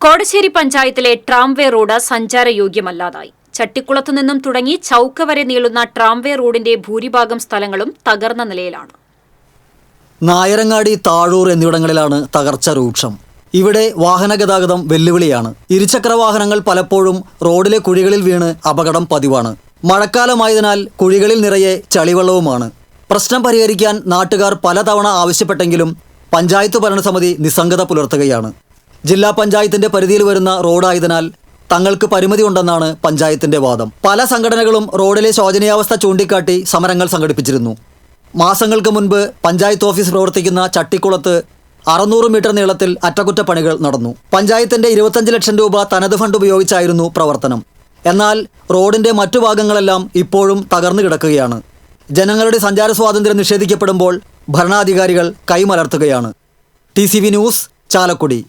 കോടശ്ശേരി പഞ്ചായത്തിലെ tramway road സഞ്ചാരയോഗ്യമല്ലാതായി. ചട്ടിക്കുളത്തു നിന്നും തുടങ്ങി ചൌക്ക വരെ നീളുന്ന ട്രാംവേ റോഡിന്റെ ഭൂരിഭാഗം സ്ഥലങ്ങളും തകർന്ന നിലയിലാണ്. നായരങ്ങാടി താഴൂർ എന്നിവിടങ്ങളിലാണ് തകർച്ച രൂക്ഷം. ഇവിടെ വാഹന ഗതാഗതം വെല്ലുവിളിയാണ്. ഇരുചക്ര വാഹനങ്ങൾ പലപ്പോഴും റോഡിലെ കുഴികളിൽ വീണ് അപകടം പതിവാണ്. മഴക്കാലമായതിനാൽ കുഴികളിൽ നിറയെ ചളിവെള്ളവുമാണ്. പ്രശ്നം പരിഹരിക്കാൻ നാട്ടുകാർ പലതവണ ആവശ്യപ്പെട്ടെങ്കിലും പഞ്ചായത്ത് ഭരണസമിതി നിസ്സംഗത പുലർത്തുകയാണ്. ജില്ലാ പഞ്ചായത്തിന്റെ പരിധിയിൽ വരുന്ന റോഡായതിനാൽ തങ്ങൾക്ക് പരിമിതി ഉണ്ടെന്നാണ് പഞ്ചായത്തിന്റെ വാദം. പല സംഘടനകളും റോഡിലെ ശോചനീയാവസ്ഥ ചൂണ്ടിക്കാട്ടി സമരങ്ങൾ സംഘടിപ്പിച്ചിരുന്നു. മാസങ്ങൾക്ക് മുൻപ് പഞ്ചായത്ത് ഓഫീസ് പ്രവർത്തിക്കുന്ന ചട്ടിക്കുളത്ത് അറുന്നൂറ് മീറ്റർ നീളത്തിൽ അറ്റകുറ്റപ്പണികൾ നടന്നു. പഞ്ചായത്തിന്റെ ഇരുപത്തഞ്ച് ലക്ഷം രൂപ തനത് ഫണ്ട് ഉപയോഗിച്ചായിരുന്നു പ്രവർത്തനം. എന്നാൽ റോഡിന്റെ മറ്റു ഭാഗങ്ങളെല്ലാം ഇപ്പോഴും തകർന്നു കിടക്കുകയാണ്. ജനങ്ങളുടെ സഞ്ചാര സ്വാതന്ത്ര്യം നിഷേധിക്കപ്പെടുമ്പോൾ ഭരണാധികാരികൾ കൈമലർത്തുകയാണ്. T news Chalakudy.